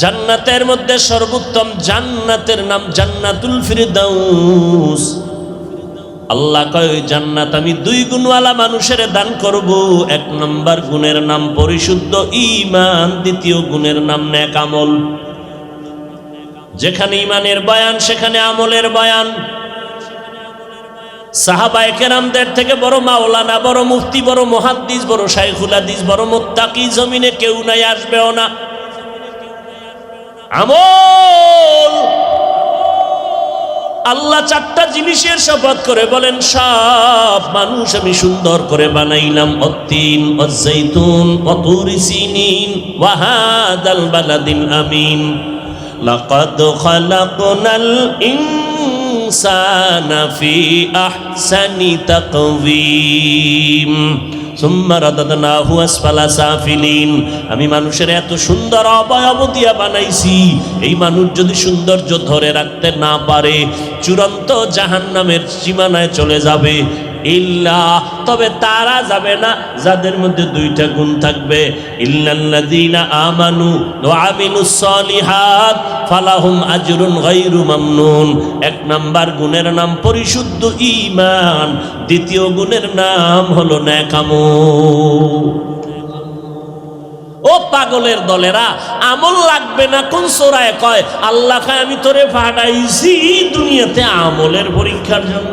জান্নাতের মধ্যে সর্বোত্তম জান্নাতের নাম জান্নাতুল ফিরদাউস। আল্লাহ কয় জান্নাত আমি দুই গুণওয়ালা মানুষের দান করব। এক নম্বর গুণের নাম পরিশুদ্ধ ইমান দ্বিতীয় গুণের নাম নেক আমল। যেখানে ইমানের বয়ান, সেখানে আমলের বয়ান। সাহাবায়ে কেরামদের থেকে বড় মাওলানা, বড় মুফতি, বড় মহাদ্দিস, বড় শাইখুল হাদিস, বড় মুত্তাকি জমিনে কেউ নাই, আসবেও না। আমল। আল্লাহ চারটা জিনিসের শপথ করে বলেন, সব মানুষ আমি সুন্দর করে বানাইলাম, অত্তিন অজৈতুন অতুরি সিনিন, ওয়াহাদাল বালাদিন আমিন। লাকাদ খালাকনাল ইনসানা ফি আহসানি তাকওয়িম। আমি মানুষের এত সুন্দর অবয়ব দিয়া বানাইছি। এই মানুষ যদি সৌন্দর্য ধরে রাখতে না পারে, চূড়ান্ত জাহান নামের সীমানায় চলে যাবে। ইল্লা, তবে তারা যাবে না যাদের মধ্যে দুইটা গুণ থাকবে। ইল্লাল্লাযীনা আমানু ওয়া আমিলুস সলিহাত, ফালাহুম আজরুন গায়রু মামনুন। এক নাম্বার গুণের নাম পরিশুদ্ধ ঈমান, দ্বিতীয় গুণের নাম হলো নেকামল ও পাগলের দলেরা, আমল লাগবে না কোন সোরায় কয়, আল্লাহ আমি তোরে ফাটাইছি দুনিয়াতে আমলের পরীক্ষার জন্য।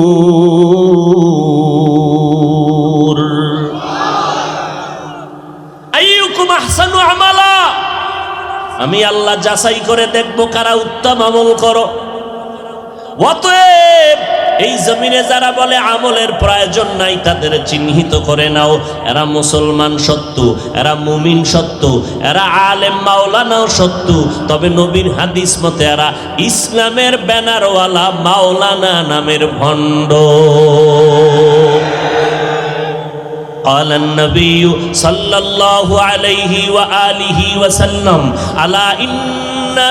আল্লাহ যাচাই করে দেখব কারা উত্তম আমল করো। অতএব এই জমিনে যারা বলে আমলের প্রয়োজন নাই, তাদের চিহ্নিত করে নাও। এরা মুসলমান সত্য, এরা মুমিন সত্য, এরা আলেম মাওলানাও সত্য। তবে নবীর হাদিস মতে এরা ইসলামের ব্যানারওয়ালা মাওলানা নামের ভণ্ড। قال النبي صلى الله عليه وآله وسلم ألا إن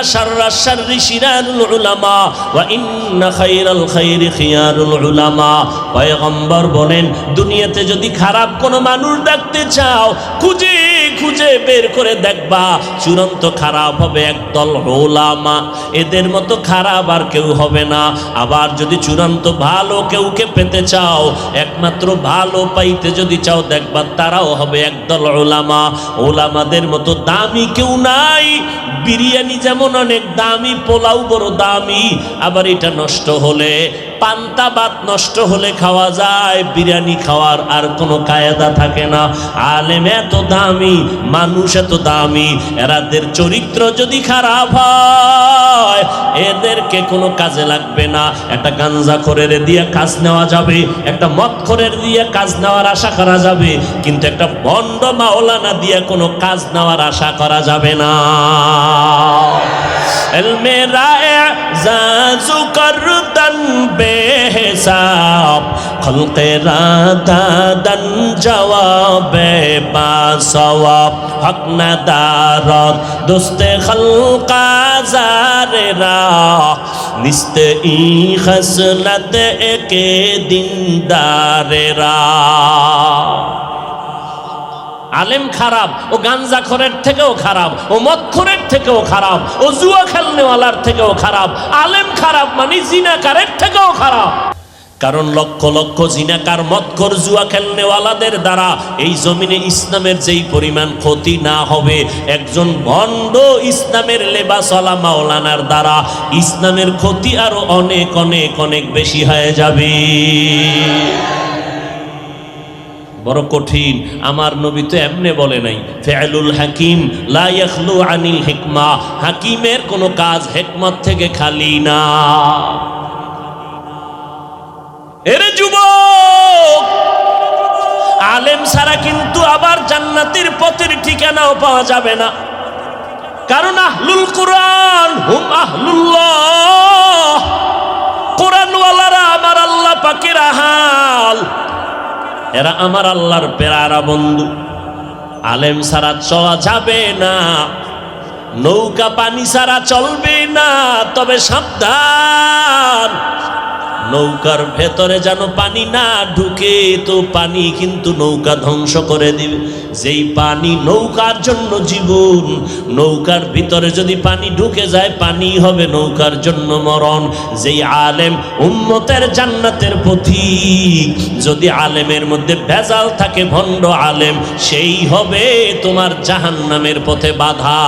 شر الشر شرار العلماء وإن خير الخير خيار العلماء পয়গম্বর বলেন দুনিয়াতে যদি খারাপ কোনো মানুষ দেখতে চাও খুঁজে খুঁজে বের করে দেখবা চূড়ান্ত খারাপ হবে একদল ওলামা। এদের মতো খারাপ আর কেউ হবে না। আবার যদি চূড়ান্ত ভালো কেউকে পেতে চাও, একমাত্র ভালো পাইতে যদি চাও, দেখবা তারাও হবে একদল ওলামা। ওলামাদের মতো দামি কেউ নাই। বিরিয়ানি যেমন অনেক দামি, পোলাও বড় দামি। আবার এটা নষ্ট হলে, পান্তা ভাত নষ্ট হলে খাওয়া যায়। বিরিয়ানি খাওয়ার আর কোনো কায়দা থাকে না। আলেম এত দামি মানুষ এত দামি, এরাদের চরিত্র যদি খারাপ হয়, এদেরকে কোনো কাজে লাগবে না। একটা গাঞ্জা খরের দিয়ে কাজ নেওয়া যাবে, একটা মদ খরের দিয়ে কাজ নেওয়ার আশা করা যাবে, কিন্তু একটা বন্ড মাওলানা দিয়ে কোনো কাজ নেওয়ার আশা করা যাবে না। علم رائع، زاز کردن، بے حساب، خلق را دادن جواب با سواب حق ندارد دست خلق آزار را نست ای خسلت ایک دندار را আলেম খারাপ, ও গাঞ্জা খরের থেকেও খারাপ, ও মদখরের থেকেও খারাপ, ও জুয়া খেলনেওয়ালার থেকেও খারাপ, আলেম খারাপ মানে জিনাকারের থেকেও খারাপ। কারণ লক্ষ লক্ষ জিনাকার মৎকর জুয়া খেলনেওয়ালাদের দ্বারা এই জমিনে ইসলামের যেই পরিমাণ ক্ষতি না হবে, একজন ভণ্ড ইসলামের লেবাসলা মাওলানার দ্বারা ইসলামের ক্ষতি আরও অনেক অনেক অনেক বেশি হয়ে যাবে। বড় কঠিন। আমার নবী তো এমনে বলে নাই, ফেলুল হাকিম, লা ইয়াখলু আনিল হিকমা। হাকিমের কোনো কাজ হেকমত থেকে খালি না। এরে যুবক! আলেম ছাড়া কিন্তু আবার জান্নাতের পথের ঠিকানাও পাওয়া যাবে না। কারণ আহলুল কোরআন হুম আহলুল্লাহ। কোরআনওয়ালারা আমার আল্লাহ পাকের আহাল। এরা আমার আল্লাহর পেয়ারা বন্ধু। আলেম সারা চলা যাবে না। নৌকা পানি সারা চলবে না। তবে সাবধান। নৌকার ভেতরে যেন পানি না ঢুকে, তো পানি কিন্তু নৌকা ধ্বংস করে দিবে। যেই পানি নৌকার জন্য জীবন, নৌকার ভিতরে যদি পানি ঢুকে যায়, পানি হবে নৌকার জন্য মরণ। যেই আলেম উম্মতের জান্নাতের পথিক যদি আলেমের মধ্যে ভেজাল থাকে, ভণ্ড আলেম, সেই হবে তোমার জাহান্নামের পথে বাধা।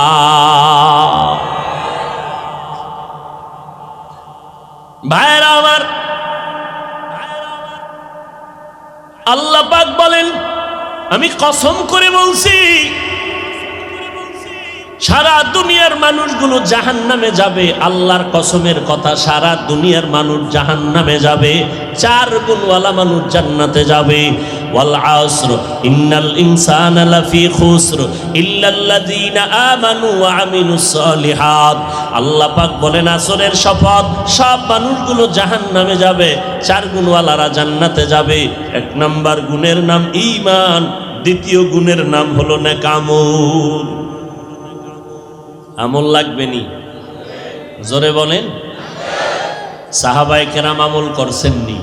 আমি কসম করে বলছি, সারা দুনিয়ার মানুষগুলো জাহান নামে যাবে, আল্লাহর কসমের কথা সারা দুনিয়ার মানুষ জাহান নামে যাবে, চার গুণওয়ালা মানুষ জান্নাতে যাবে। ইনসানা শপথ, সব মানুষগুলো যাবে, চার গুণওয়ালারা জান্নাতে যাবে। এক নাম্বার গুণের নাম ঈমান। দ্বিতীয় গুণের নাম হলো নেকামল আমল লাগবে নি? জোরে বলেন। সাহাবায় কেরাম আমল করছেননি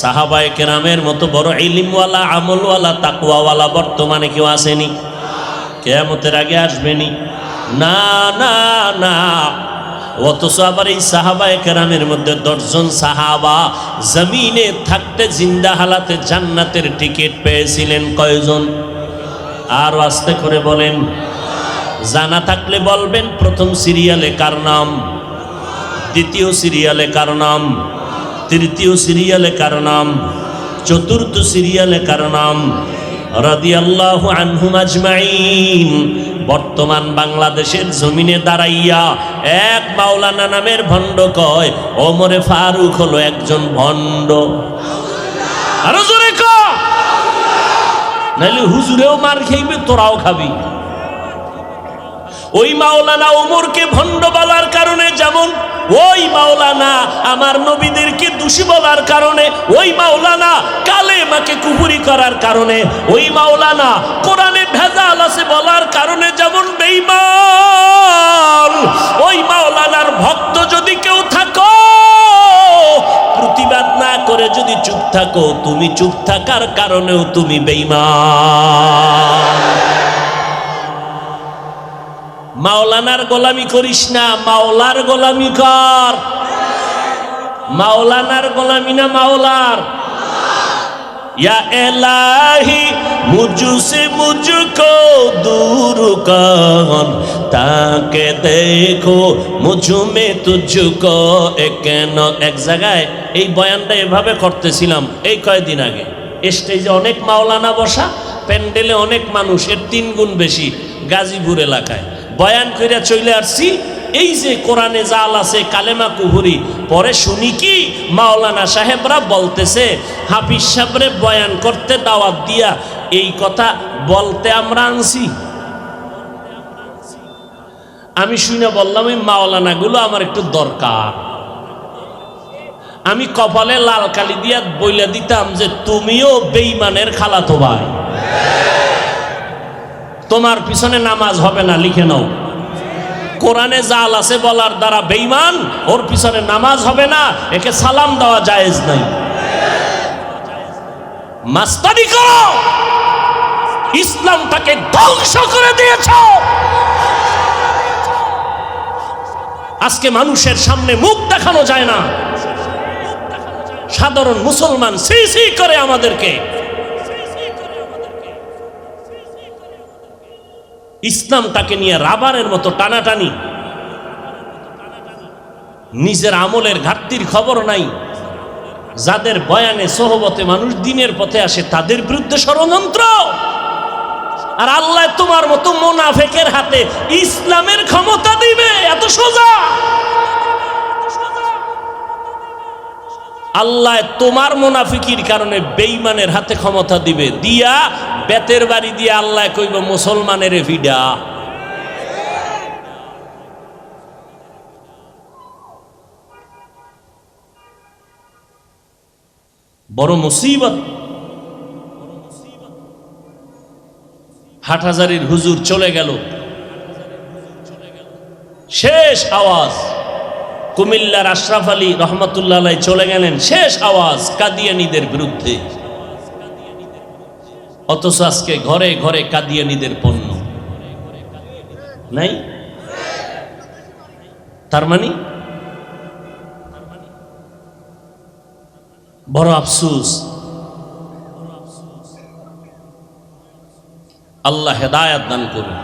সাহাবায় কেরামের মতো বড় ইলিমওয়ালা, আমলওয়ালা তাকুয়াওয়ালা বর্তমানে কেউ আসেনি? কেয়ামতের আগে আসবেনি না না না। অথচ আবার এই সাহাবায় কেরামের মধ্যে দশজন সাহাবা জমিনে থাকতে জিন্দা হালাতে জান্নাতের টিকিট পেয়েছিলেন কয়জন? আর আস্তে করে বলেন, জানা থাকলে বলবেন, প্রথম সিরিয়ালে কার নাম? দ্বিতীয় সিরিয়ালে কার নাম? তৃতীয় সিরিয়ালে কার নাম? চতুর্থ সিরিয়ালে কার নাম? রাদিয়াল্লাহু আনহুম আজমাইন। বর্তমান বাংলাদেশের জমিনে দাঁড়াইয়া এক মাওলানা নামের ভণ্ড কয়, ওমরে ফারুক হলো একজন ভণ্ড। আরও জোরে ক। হুজুরেও মার খেইবে, তোরাও খাবি। ওই মাওলানা ওমরকে ভণ্ড বলার কারণে যেমন ওই মাওলানা আমার নবীদেরকে দোষী বলার কারণে, ওই মাওলানা কালে মাকে কুহুরি করার কারণে, ওই মাওলানা কোরআনে ভেজাল আছে বলার কারণে যেমন বেইমান ওই মাওলানার ভক্ত যদি কেউ থাকো, প্রতিবাদ না করে যদি চুপ থাকো, তুমি চুপ থাকার কারণেও তুমি বেইমান মাওলানার গোলামি করিস না, মাওলার গোলামি কর। মাওলানার গোলামি না মাওলার। یا الہی مجھ سے مجھ کو دور کر تاکہ دیکھو مجھ میں تجھ কেন? এক জায়গায় এই বয়ানটা এভাবে করতেছিলাম, এই কয়েকদিন আগে। স্টেজে অনেক মাওলানা বসা, প্যান্ডেলে অনেক মানুষের তিন গুণ বেশি গাজীপুর এলাকায়। বয়ান কইরা চলে আসছি। এই যে কোরআনে জাল আছে কালেমা কুহুরি, পরে শুনি কি মাওলানা সাহেবরা বলতেছে, হাফিজ সাহেবরে বয়ান করতে দাওয়াত দিয়া এই কথা বলতে আমরা আনছি। আমি শুনে বললাম এই মাওলানাগুলো আমার একটু দরকার। আমি কপালে লাল কালি দিয়া বইলা দিতাম যে তুমিও বেইমানের খালাতো ভাই। তোমার পিছনে নামাজ হবে না, লিখে নাও। কোরআনে জাল আছে বলার দ্বারা বেইমান ওর পিছনে নামাজ হবে না, একে সালাম দেওয়া জায়েজ নাই। মাস্তারি করো! ইসলামটাকে ধ্বংস করে দিয়েছ! আজকে মানুষের সামনে মুখ দেখানো যায় না। সাধারণ মুসলমান সি সি করে আমাদেরকে ইসলামটাকে নিয়ে রাবারের মতো টানাটানি। নিজের আমলের ঘাটতির খবর নাই। যাদের বয়ানে সহবতে মানুষ দিনের পথে আসে, তাদের বিরুদ্ধে ষড়যন্ত্র। আর আল্লাহ তোমার মতো মোনাফেকের হাতে ইসলামের ক্ষমতা দিবে, এত সোজা। আল্লাহ তোমার মুনাফিকির কারণে বেইমানের হাতে ক্ষমতা দিবে। দিয়া বেতের বাড়ি দিয়ে আল্লাহ কইব, মুসলমানের ভিডা। বড় মুসিবত। হাটহাজারির হুজুর চলে গেল। শেষ আওয়াজ। কুমিল্লার আশরাফ আলী রহমতুল্লাহ চলে গেলেন শেষ আওয়াজ কাদিয়ানিদের বিরুদ্ধে। অথচ আজকে ঘরে ঘরে কাদিয়ানিদের পণ্য। নাই? তার মানে? বড় আফসুস। আল্লাহ হেদায়াত দান করুন।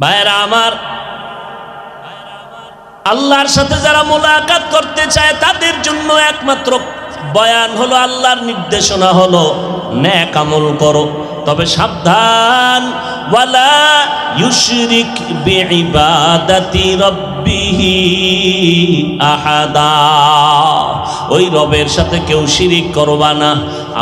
ভাইরা আমার, আল্লাহর সাথে যারা মোলাকাত করতে চায়, তাদের জন্য একমাত্র বয়ান হলো, আল্লাহর নির্দেশনা হলো, ন্যাক আমল করো। তবে সাবধান, ওয়ালা ইউশরিক বিইবাদাতি রাব্বিহি আহাদা। ওই রবের সাথে কেউ শিরিক করবা না।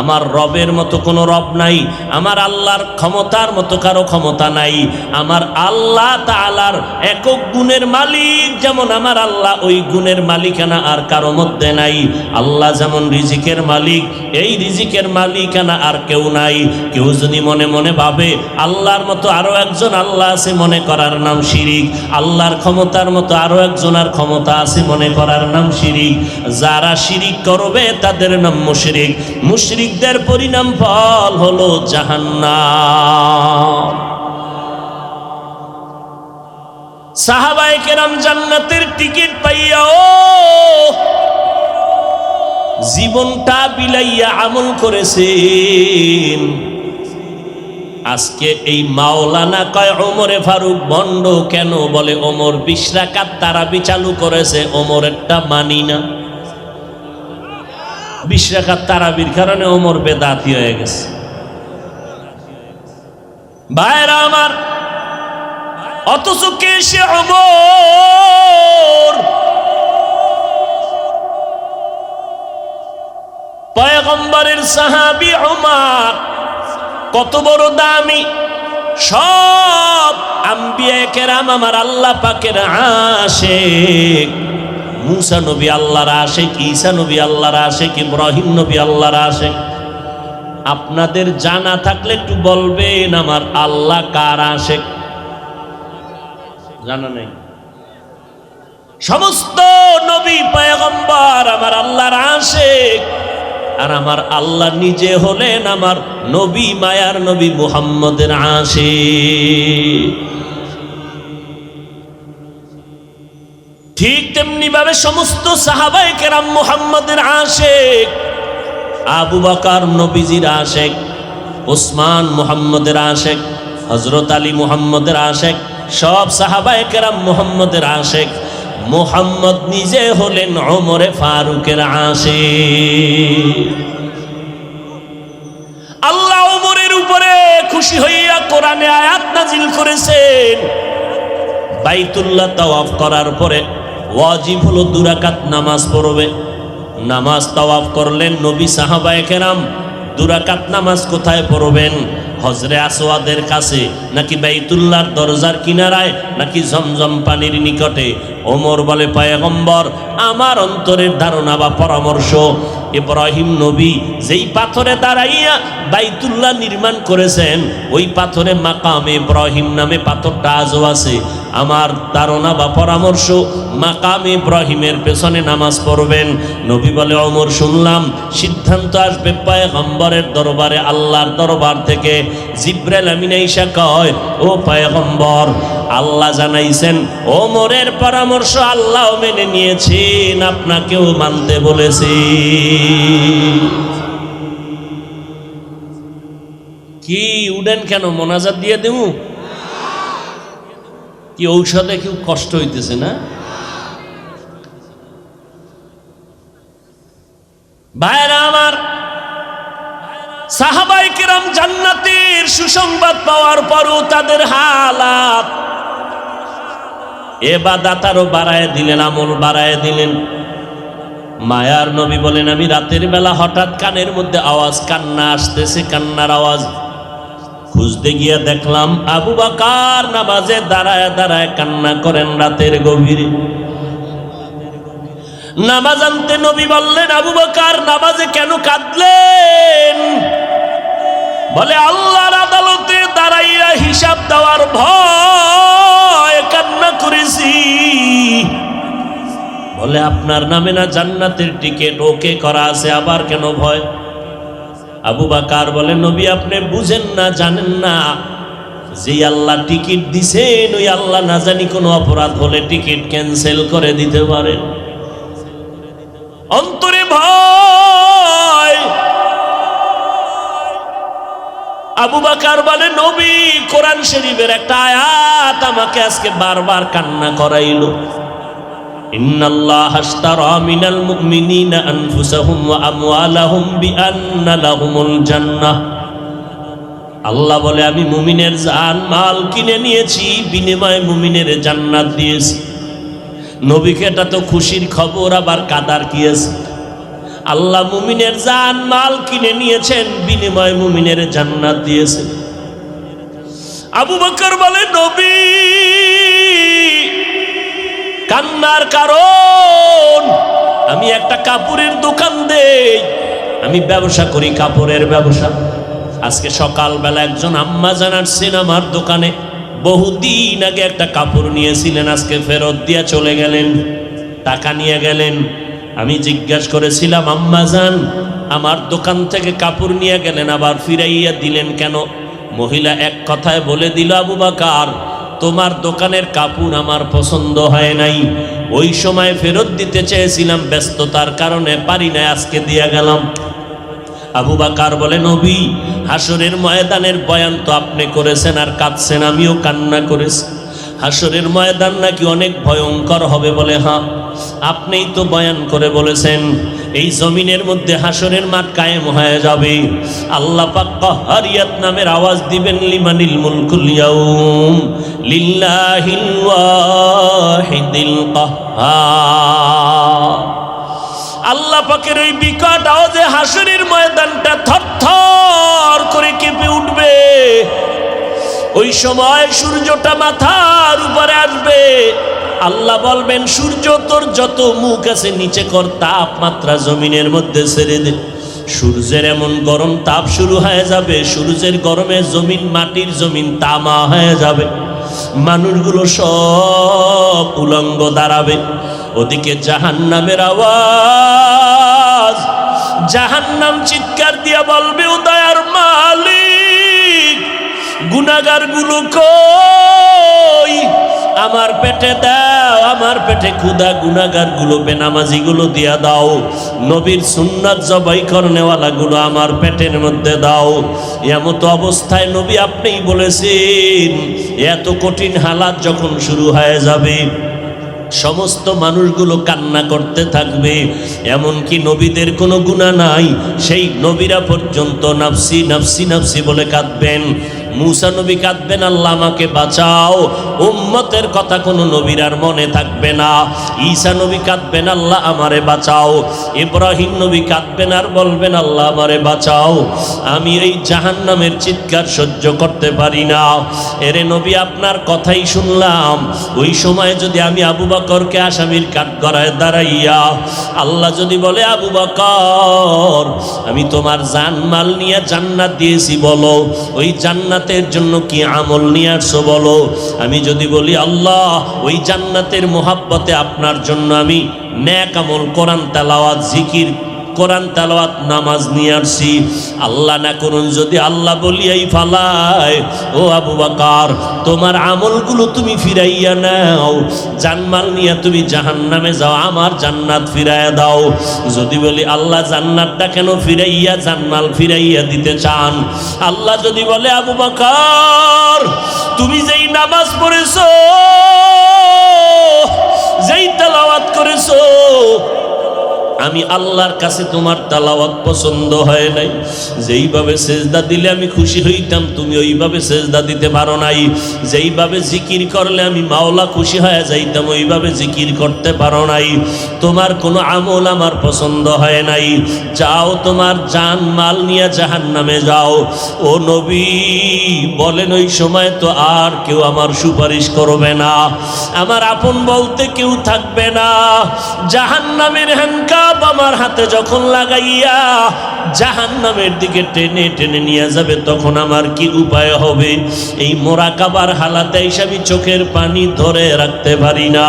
আমার রবের মতো কোনো রব নাই, আমার আল্লাহর ক্ষমতার মতো কারও ক্ষমতা নাই। আমার আল্লাহ তাআলার একক গুণের মালিক, যেমন আমার আল্লাহ, ওই গুণের মালিকানা আর কারও মধ্যে নাই। আল্লাহ যেমন রিজিকের মালিক, এই রিজিকের মালিকানা আর কেউ নাই। কেউ যদি মনে মনে ভাবে, আল্লাহর মতো আরও একজন আল্লাহ আছে, মনে করার নাম শিরিক। আল্লাহর ক্ষমতার মতো আরও একজনের ক্ষমতা আছে মনে করার নাম শিরিক। যারা শিরিক করবে তাদের নাম মুশরিক। মুশরিকদের পরিণাম ফল হলো জাহান্নাম। সাহাবায়ে কেরাম জান্নাতের টিকিট পাইয়াও জীবনটা বিলাইয়া আমল করেছেন। আজকে এই মাওলানা কয় ওমরে ফারুক বন্ড কেন বলে, ওমর বিশ রাকাত তারাবি চালু করেছে, ওমরেরটা মানি না। বিশ রাকাত তারাবির কারণে ওমর বেদাতি হয়ে গেছে। ভাইরা আমার, অথচ কে সে অমর পয়গম্বরের সাহাবি ওমর কত বড় দামি? সব আম্বিয়া কেরাম আমার আল্লাহ পাকের আশেক। মুসা নবী আল্লাহর আশেক, ঈসা নবী আল্লাহর আশেক, ইব্রাহিম নবী আল্লাহর আশেক। আপনাদের জানা থাকলে একটু বলবেন, আমার আল্লাহ কার আশেক? জানা নেই। সমস্ত নবী, পয়গম্বর আমার আল্লাহর আশেক। আর আমার আল্লাহ নিজে হলেন আমার নবী, মায়ার নবী মুহাম্মদের আসে ঠিক তেমনি ভাবে সমস্ত সাহাবাই কেরাম মুহাম্মদের আশেক, আবু বাকার নবীজির আশেক ওসমান মুহাম্মদের আশেক হজরত আলী মুহাম্মদের আশেক, সব সাহাবায়ে কেরাম মুহাম্মদের আশেক। মুহাম্মদ নিজে হলেন ওমরে ফারুকের আশে আল্লাহ ওমরের উপরে খুশি হইয়া কোরআনে আয়াত নাজিল করেছেন। বাইতুল্লাহ তাওয়াফ করার পরে ওয়াজিব হলো দুরাকাত নামাজ পড়বে। নামাজ তাওয়াফ করলেন নবী সাহাবায়ে কেরাম, দুরাকাত নামাজ কোথায় পড়বেন? হজরে আসওয়াদের কাছে নাকি বাইতুল্লাহর দরজার কিনারায় নাকি জমজম পানির নিকটে? ওমর বলে, পায়গম্বর, আমার অন্তরের ধারণা বা পরামর্শ, ইব্রাহিম নবী যেই পাথরে দাঁড়াইয়া বাইতুল্লাহ নির্মাণ করেছেন, ওই পাথরে মাকাম ইব্রাহিম নামে পাথরটা আজও আছে। আমার ধারণা বা পরামর্শ, মাকাম ইব্রাহিমের পেছনে নামাজ পড়বেন। নবী বলে অমর শুনলাম, সিদ্ধান্ত আসবে পায়গম্বরের দরবারে, আল্লাহর দরবার থেকে। জিব্রাইল আমিন ঈশা কয়, ও পায়ে পায়গম্বর আল্লাহ জানাইছেন ওমরের পরামর্শ আল্লাহ মেনে নিয়েছেন, আপনাকেও মানতে বলেছি। কি উডেন কেন, মোনাজাত দিয়ে দেবো? কি ঔষধে কেউ কষ্ট হইতেছে না? ভাইরা আমার সাহাবাই কিরাম জান্নাতের সুসংবাদ পাওয়ার পরও তাদের হালাত। এবার দাতারও বাড়ায় দিলেন, আমল বাড়ায় দিলেন। মায়ার নবী বলেন, আমি রাতের বেলা হঠাৎ কানের মধ্যে আওয়াজ, কান্না আসতেছে, কান্নার আওয়াজ। খুঁজতে গিয়ে দেখলাম, আবু বাকার নামাজে দাঁড়ায় দাঁড়ায় কান্না করেন রাতের গভীরে। নামাজ আনতে নবী বললেন, আবু বাকার, নামাজে কেন কাঁদলেন? বলে, আল্লাহর আদালতে দাঁড়াইয়া হিসাব দেওয়ার ভয় কান্না করেছি। বলে, আপনার নামে না জান্নাতের টিকিট? ওকে করা আছে, আবার কেন ভয়? আবু বাকার বলে, নবী, আপনি বুঝেন না, জানেন না। যে আল্লাহ টিকিট দিছেন, ওই আল্লাহ না জানি কোনো অপরাধ হলে টিকিট ক্যান্সেল করে দিতে পারেন। অন্তরে ভয় আবু বাকার বলে, নবী, কোরআন শরীফের একটা আয়াত আমাকে আজকে বারবার কান্না করাইল। আল্লাহ বলে, আমি মুমিনের জান, মাল কিনে নিয়েছি, বিনিময়ে মুমিনের জান্নাত দিয়েছি। নবীকে এটা তো খুশির খবর, আবার কাদার কি আছে? আল্লাহ মুমিনের জান মাল কিনে নিয়েছেন, বিনিময় মুমিনের জান্নাত দিয়েছেন আবু বকর বলে, নবী, কান্নার কারণ, আমি একটা কাপড়ের দোকান দেই, আমি ব্যবসা করি কাপড়ের ব্যবসা। আজকে সকালবেলা একজন আম্মা জানার সিনেমার দোকানে বহুদিন আগে একটা কাপড় নিয়েছিলেন, আজকে ফেরত দিয়া চলে গেলেন, টাকা নিয়ে গেলেন। আমি জিজ্ঞাসা করেছিলাম, আম্মা জান, আমার দোকান থেকে কাপড় নিয়ে গেলেন, আবার ফিরাইয়া দিলেন কেন? মহিলা এক কথায় বলে দিল, আবু বাকার, তোমার দোকানের কাপড় আমার পছন্দ হয় নাই। ওই সময় ফেরত দিতে চেয়েছিলাম, ব্যস্ততার কারণে পারি না আজকে দিয়ে গেলাম। আবু বাকার বলে, নবী হাসরের ময়দানের বয়ান তো আপনি করেছেন আর কাঁদছেন, আমিও কান্না করেছি। হাসরের ময়দান নাকি অনেক ভয়ঙ্কর হবে বলে হ্যাঁ আপনিই তো বয়ান করে বলেছেন, এই জমিনের মধ্যে হাসরের মাঠ কায়েম হয়ে যাবে। আল্লাহ পাক কাহারিয়াত নামের আওয়াজ দিবেন, লিমানিল মুলকুল ইয়াউম, লিল্লাহিল ওয়াহিদিল কাহ্হার। আল্লাহ পাকের ওই বিকট আওয়াজে হাসরের ময়দানটা থরথর করে কেঁপে উঠবে। ওই সময় সূর্যটা মাথার উপরে আসবে। আল্লাহ বলবেন, সূর্য তোর যত মুখ আছে নিচে কর, তাপমাত্রা জমিনের মধ্যে ছেড়ে দে। সূর্যের এমন গরম তাপ শুরু হয়ে যাবে, সূর্যের গরমে জমিন, মাটির জমিন তামা হয়ে যাবে। মানুষগুলো সব উলঙ্গ দাঁড়াবে। ওদিকে জাহান নামের আওয়াজ। জাহান নাম চিৎকার দিয়া বলবে উদয়ার মালিক গুনাগারগুলো কই? আমার পেটে দাও, আমার পেটে ক্ষুদা বেনামাজি গুলো দিয়া দাও। নবীর সুন্নাত জবাই করনেওয়ালা গুলো আমার পেটের মধ্যে দাও। এমতো অবস্থায় নবী আপনিই বলেছেন, এত কঠিন হালাত যখন শুরু হয়ে যাবে, সমস্ত মানুষগুলো কান্না করতে থাকবে। এমনকি নবীদের কোনো গুণা নাই, সেই নবীরা পর্যন্ত নাফসি নাফসি নাফসি বলে কাঁদবেন। মুসা নবী কাঁদবেন, আল্লাহ আমাকে বাঁচাও। উম্মতের কথা কোনো নবীর আর মনে থাকবে না। ঈসা নবী কাঁদবেন, আল্লাহ আমারে বাঁচাও। ইব্রাহিম নবী কাঁদবেন আর বলবেন, আল্লাহ আমারে বাঁচাও। আমি এই জাহান্নামের চিৎকার সহ্য করতে পারি না। এরে নবী, আপনার কথাই শুনলাম। ওই সময় যদি আমি আবু বাকরকে আসামির কাঠগড়ায় দাঁড়াইয়া, আল্লাহ যদি বলে, আবু বকর, আমি তোমার জানমাল নিয়ে জান্নাত দিয়েছি, বলো। ওই জান্নাতের জন্য কি আমল নিয়ে আসছো বলো? আমি যদি বলি, আল্লাহ, ওই জান্নাতের মোহাব্বতে আপনার জন্য আমি ন্যাক আমল, কোরআন, তেলাওয়াত, জিকির কোরআন তালাওয়াত নামাজ নিয়ে আসছি আল্লাহ না করুন যদি আল্লাহ বলিয়াই ফালায়, ও আবু বাকার, তোমার আমলগুলো তুমি ফিরাইয়া নাও। জানমাল নিয়ে তুমি জাহান্নামে যাও, আমার জান্নাত ফিরাইয়া দাও। যদি বলি আল্লাহ জান্নাতটা কেন ফিরাইয়া, জানমাল ফিরাইয়া দিতে চান? আল্লাহ যদি বলে, আবু বাকার, তুমি যেই নামাজ পড়েছ, যেই তালাওয়াত করেছ আমি আল্লাহর কাছে তোমার তালাওয়াত পছন্দ হয় নাই। যেইভাবে সেজদা দিলে আমি খুশি হইতাম, তুমি ওইভাবে সেজদা দিতে পারো নাই। যেইভাবে জিকির করলে আমি মাওলা খুশি হয়ে যাইতাম, ওইভাবে জিকির করতে পারো নাই। তোমার কোনো আমল আমার পছন্দ হয় নাই। যাও তোমার জান মাল নিয়ে জাহান নামে যাও। ও নবী, বলেন ওই সময় তো আর কেউ আমার সুপারিশ করবে না। আমার আপন বলতে কেউ থাকবে না। জাহান নামের হ্যাঙ্কা আমার হাতে যখন লাগাইয়া জাহান নামের দিকে টেনে টেনে নিয়ে যাবে, তখন আমার কি উপায় হবে? এই মোরাকাবার হালাতে হিসাবে চোখের পানি ধরে রাখতে পারি না।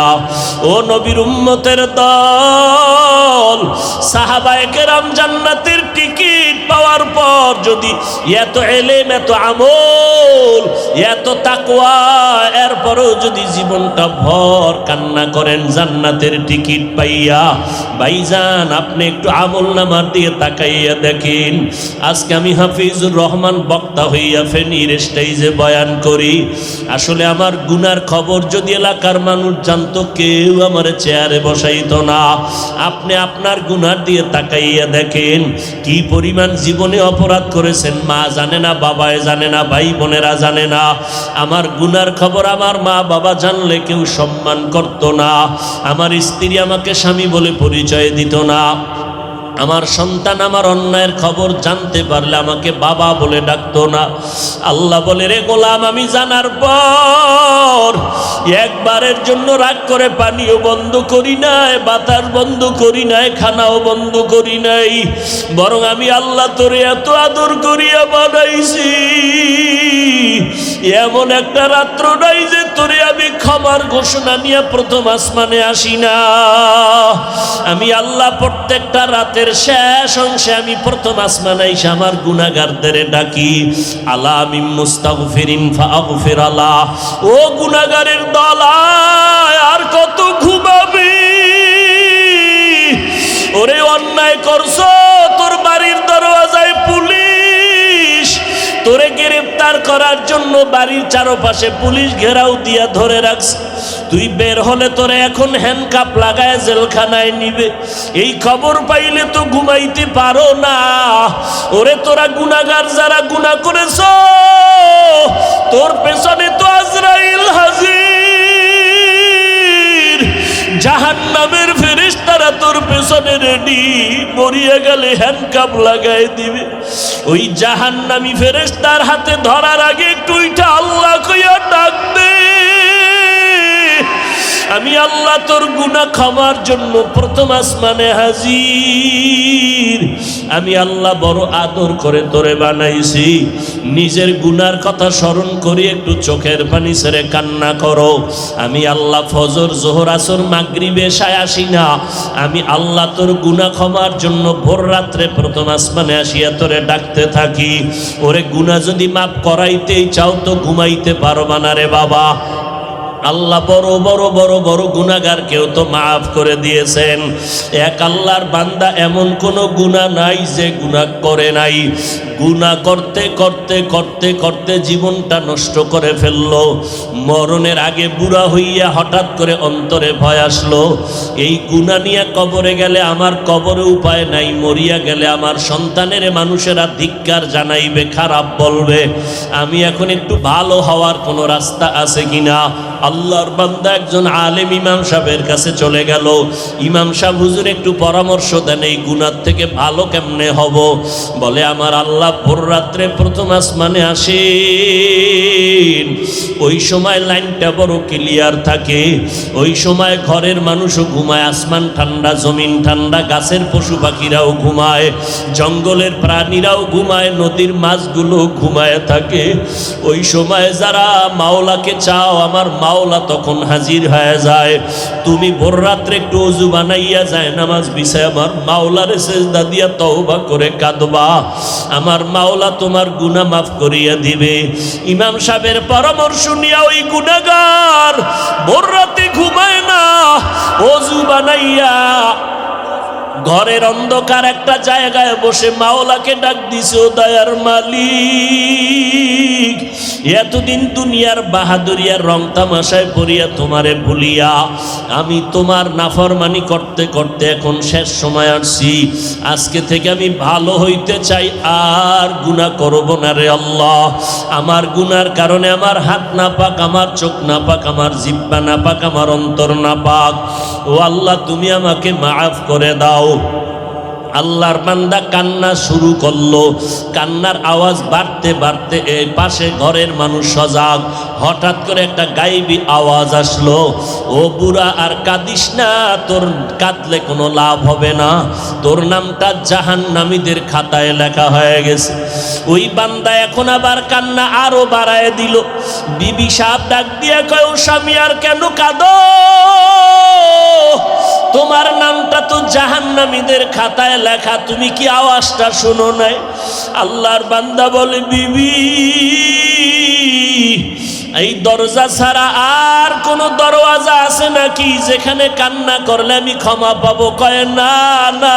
ও নবীর উম্মতের দল, সাহাবায়ে কেরাম জান্নাতের টিকিট পাওয়ার পর যদি এত এলেম, এত আমল, এত তাকওয়া, এরপরও যদি জীবনটা ভর কান্না করেন, জান্নাতের টিকিট পাইয়া ভাইজান, আপনি একটু আমল নামার দিয়ে তাকাইয়া দেখেন। আজকে আমি হাফিজুর রহমান বক্তা হইয়া ফেনীর স্টেজে বয়ান করি। আসলে আমার গুনার খবর যদি এলাকার মানুষ জানতো, কেউ আমার চেয়ারে বসাইত না। আপনি আপনার গুনার দিয়ে তাকাইয়া দেখেন, কি পরিমাণ জীবনে অপরাধ করেছেন। মা জানে না, বাবায় জানে না, ভাই বোনেরা জানে না। আমার গুনার খবর আমার মা বাবা জানলে কেউ সম্মান করত না। আমার স্ত্রী আমাকে স্বামী বলে পরিচয় দিত না। আমার সন্তান আমার অন্যায়ের খবর জানতে পারলে আমাকে বাবা বলে ডাকতো না। আল্লাহ বলে, রে গোলাম, আমি জানার পর একবারের জন্য রাগ করে পানিও বন্ধ করি নাই, বাতাস বন্ধ করি নাই, খানাও বন্ধ করি নাই। বরং আমি আল্লাহ তোরে এত আদর করিয়া বানাইছি। এমন একটা রাত্র নাই যে তোরে আমি ক্ষমার ঘোষণা নিয়ে প্রথম আসমানে আসি না। আমি আল্লাহ প্রত্যেকটা রাতের শেষ অংশে আমি প্রথম আসমান আমার গুণাগারদের ডাকি আলা আমি মুস্তাগফিরিন ফাগফির আলা ও গুণাগারের দল আর কত ঘুমাবি? ওরে অন্যায় করছ, তোর বাড়ির দরওয়াজায় পুলিশ তোরে গ্রেফতার করার জন্য বাড়ির চারপাশে পুলিশ ঘেরাও দিয়া ধরে রাখছে। তুই বের হলে তোরে এখন হ্যান্ডকাপ লাগায় জেলখানায় নিবে। এই খবর পাইলে তো ঘুমাইতে পারো না। ওরে তোরা গুনাগার যারা গুণা করেছ, তোর পেছনে তো আজরাইল হাজির। জাহান নামের ফেরিস তারা তোর পেছনে রেডি মরিয়া গেলে হ্যান্ডকাপ লাগাই দিবে। ওই জাহান নামি ফেরেস তার হাতে ধরার আগে টুইটা আল্লাহ কইয়া ডাকবে আমি আল্লাহ তোর গুনাহ ক্ষমার জন্য প্রথম আসমানে হাজির। আমি আল্লাহ বড় আদর করে তোরে বানাইছি। নিজের গুনার কথা স্মরণ করি, একটু চোখের পানি ছেড়ে কান্না করো। আমি আল্লাহ ফজর, জোহর, আসর, মাগরিবে সায় আসি না। আমি আল্লাহ তোর গুনাহ ক্ষমার জন্য ভোর রাত্রে প্রথম আসমানে আসিয়া তোরে ডাকতে থাকি। ওরে গুনাহ যদি মাপ করাইতেই চাও তো ঘুমাইতে পারবা না রে বাবা। আল্লাহ বড় বড় বড় বড় গুনাগার কেউ তো মাফ করে দিয়েছেন। এক আল্লাহর বান্দা এমন কোনো গুনাহ নাই যে গুনাহ করে নাই। গুনাহ করতে করতে করতে করতে জীবনটা নষ্ট করে ফেলল। মরণের আগে বুড়া হইয়া হঠাৎ করে অন্তরে ভয় আসলো। এই গুনাহ নিয়ে কবরে গেলে আমার কবরে উপায় নাই, মরিয়া গেলে আমার সন্তানের মানুষেরা ধিক্কার জানাইবে, খারাপ বলবে। আমি এখন একটু ভালো হওয়ার কোনো রাস্তা আছে কিনা? আল্লাহর বান্দা একজন আলেম ইমাম সাহেবের কাছে চলে গেল। ইমাম সাহেব, হুজুর, একটু পরামর্শ দেন, এই গুনার থেকে ভালো কেমনে হব? বলে, আমার আল্লাহ ভোর রাত্রে প্রথম আসমানে আসেন। ওই সময় লাইনটা বড় ক্লিয়ার থাকে। ওই সময় ঘরের মানুষও ঘুমায়, আসমান ঠান্ডা, জমিন ঠান্ডা, গাছের পশু পাখিরাও ঘুমায়, জঙ্গলের প্রাণীরাও ঘুমায়, নদীর মাছগুলো ঘুমায় থাকে। ওই সময় যারা মাওলাকে চাও, আমার মাওলা তখন হাজির হয়ে যায়। তুমি ভোর রাত্রে একটু অজু বানাইয়া যায়, নামাজ বিষয় আমার মাওলার সেজদা দিয়া তওবা করে কাঁদবা। আমার মাওলা তোমার গুনাহ মাফ করিয়া দিবে। ইমাম সাহেবের পরামর্শ নিয়া ওই গুনাহগার ভোর রাতে ঘুমায় না। অজু বানাইয়া ঘরের অন্ধকার একটা জায়গায় বসে মাওলাকে ডাক দিছে দয়ার মালিক, এতদিন দুনিয়ার বাহাদুরিয়ার রং তামাশায় পড়িয়া তোমারে ভুলিয়া, আমি তোমার নাফরমানি করতে করতে এখন শেষ সময় আসছি। আজকে থেকে আমি ভালো হইতে চাই, আর গুনাহ করব না রে আল্লাহ। আমার গুনার কারণে আমার হাত না পাক আমার চোখ না পাক আমার জিব্বা না পাক আমার অন্তর না পাক ও আল্লাহ, তুমি আমাকে মাফ করে দাও। আল্লাহর বান্দা কান্না শুরু করল। কান্নার আওয়াজ বাড়তে বাড়তে এই পাশে ঘরের মানুষ সজাগ। হঠাৎ করে একটা গাইবি আওয়াজ আসলো। ও বুড়া, আর কাঁদিস না, তোর কাঁদলে কোনো লাভ হবে না। তোর নামটা জাহান নামীদের খাতায় লেখা হয়ে গেছে। ওই বান্দা এখন আবার কান্না আরও বাড়ায় দিল। বিবি সাপ ডাক দিয়া কয়, ও স্বামী, আর কেন কাঁদো? তোমার নামটা তো জাহান্নামীদের খাতায় লেখা, তুমি কি আওয়াজটা শুনো নাই? আল্লাহর বান্দা বলে, বিবি, এই দরজা ছাড়া আর কোন দরওয়াজা আছে নাকি? যেখানে কান্না করলে আমি ক্ষমা পাবো। কয়, না না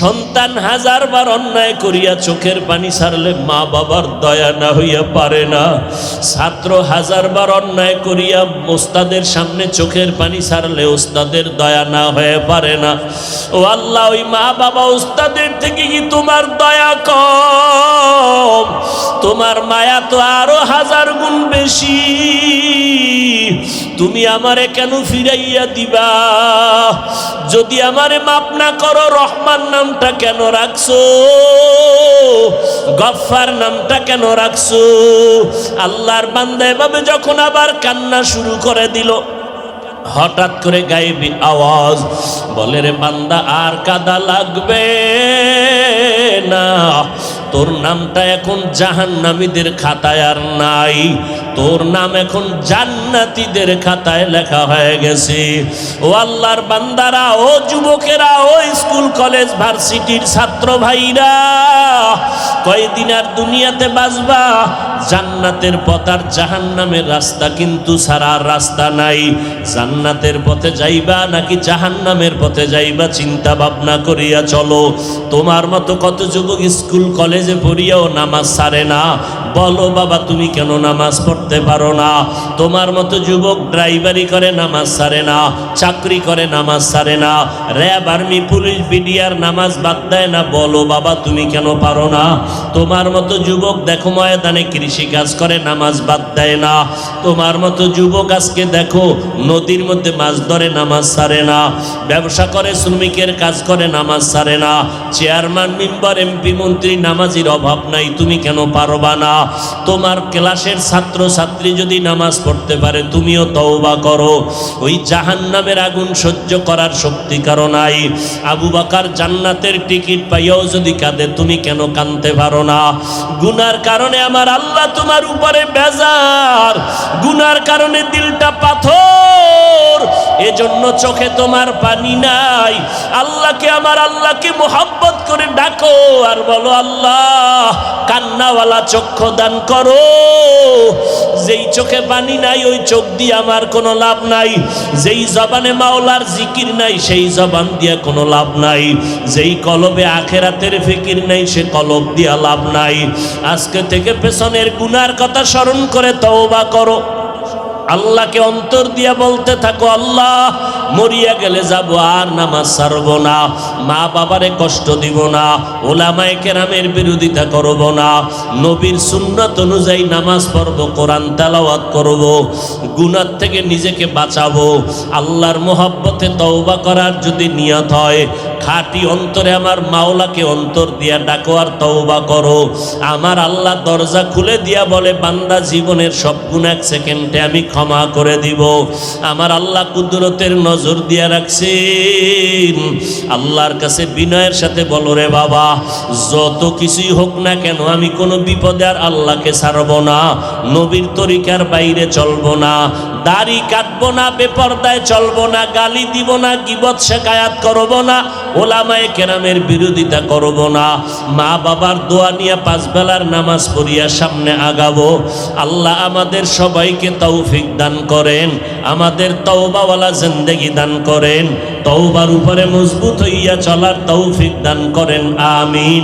সন্তান হাজার বার অন্যায় করিয়া চোখের পানি ছাড়লে মা বাবার দয়া না হইয়া পারে না। ছাত্র হাজার বার অন্যায় করিয়া ওস্তাদের সামনে চোখের পানি ছাড়লে ওস্তাদের দয়া না হয়ে পারে না। ও আল্লাহ, ওই মা বাবা ওস্তাদের থেকে কি তোমার দয়া কম? তোমার মায়া তো আরও হাজার গুণ বেশি। তুমি আমারে কেন ফিরাইয়া দিবা? যদি আমারে মাপ না করো, রহমান নামটা কেন রাখছো? গফার নামটা কেন রাখছো? আল্লাহর বান্দা এভাবে যখন আবার কান্না শুরু করে দিল, হঠাৎ করে গাইবি আওয়াজ বলে, রে বান্দা, আর কাদা লাগবে না। তোর নামটা এখন জাহান্নামীদের খাতায় আর নাই। তোর নাম এখন জান্নাতিদের খাতায় লেখা হয়ে গেছে। ও আল্লাহর বান্দারা, ও যুবকেরা, ও স্কুল, কলেজ, ভার্সিটির ছাত্র ভাইরা কয়দিন আর দুনিয়াতে বাঁচবা? জান্নাতের পথ আর জাহান নামের রাস্তা কিন্তু সারা রাস্তা নাই। জান্নাতের পথে যাইবা নাকি জাহান নামের পথে যাইবা চিন্তা ভাবনা করিয়া চলো। তোমার মতো কত যুবক স্কুল, কলেজে পড়িয়াও নামাজ সারে না। বলো, বাবা, তুমি কেন নামাজ পড়তে পারো না? তোমার মতো যুবক ড্রাইভারি করে নামাজ সারে না, চাকরি করে নামাজ সারে না, র্যাব, আর্মি, পুলিশ, বিডিআর নামাজ বাদ দেয় না। বলো, বাবা, তুমি কেন পারো না? তোমার মতো যুবক দেখো, ময়দানে কৃষি কাজ করে, নামাজ বাদ দেয় না। তোমার মতো যুবক আজকে দেখো, নদীর মধ্যে মাছ ধরে, নামাজ সারে না। ব্যবসা করে, শ্রমিকের কাজ করে, নামাজ সারে না। চেয়ারম্যান, মেম্বার, এমপি, মন্ত্রী, নামাজির অভাব নাই, তুমি কেন পারবা না? তোমার ক্লাসের ছাত্র ছাত্রী যদি নামাজ পড়তে পারে, তুমিও তওবা করো। ওই জাহান্নামের আগুন সহ্য করার শক্তি কারও নাই। আবু বাকার জান্নাতের টিকিট পাইয়াও যদি কাঁদে, তুমি কেন কানতে পারো না? গুনার কারণে আমার আল্লাহ তোমার উপরে বেজার। গুনার কারণে দিলটা পাথর। এজন্য চোখে তোমার পানি নাই। আল্লাহকে, আমার আল্লাহকে মোহাব্বত করে ডাকো আর বলো, আল্লাহ, কান্নাওয়ালা চক্ষু দান করো। যেই চোখে পানি নাই, ওই চোখ দিয়ে আমার কোনো লাভ নাই। যেই জবানে মাওলার জিকির নাই, সেই জবান দিয়ে কোনো লাভ নাই। যেই কলবে আখেরাতের ফিকির নাই, সে কলব দিয়া লাভ নাই। আজকে থেকে পেছনের গুনার কথা স্মরণ করে তওবা করো। আল্লাহকে অন্তর দিয়া বলতে থাকো, আল্লাহ, মরিয়া গেলে যাব, আর নামাজ ছাড়ব না, মা বাবারে কষ্ট দিব না, ওলামায় কেরামের বিরোধিতা করব না, নবীর সুন্নত অনুযায়ী নামাজ পড়ব, কোরআন তেলাওয়াত করব গুনার থেকে নিজেকে বাঁচাবো, আল্লাহর মোহাব্বতে তওবা করার যদি নিয়ত হয় খাটি অন্তরে আমার মাওলাকে অন্তর দিয়া ডাকো আর তওবা করো। আমার আল্লাহ দরজা খুলে দিয়া বলে, বান্দা, জীবনের সব গুণ এক সেকেন্ডে আমি ক্ষমা করে দিব। আমার আল্লাহ কুদরতের নজর দিয়া রাখছেন। আল্লাহর কাছে বিনয়ের সাথে বলো রে বাবা, যত কিছুই হোক না কেন আমি কোনো বিপদে আর আল্লাহকে ছাড়ব না, নবীর তরিকার বাইরে চলবো না, দাড়ি কাটবো না, বেপর্দায় চলবো না, গালি দিব না, গিবত শেখায়াত করব না ওলামায়ে কেরামের বিরোধিতা করব না। মা বাবার দোয়া নিয়ে পাঁচ বেলার নামাজ পড়িয়া সামনে আগাবো। আল্লাহ আমাদের সবাইকে তৌফিক দান করেন, আমাদের তওবাওয়ালা জিন্দেগি দান করেন, তওবার উপরে মজবুত হইয়া চলার তৌফিক দান করেন, আমিন।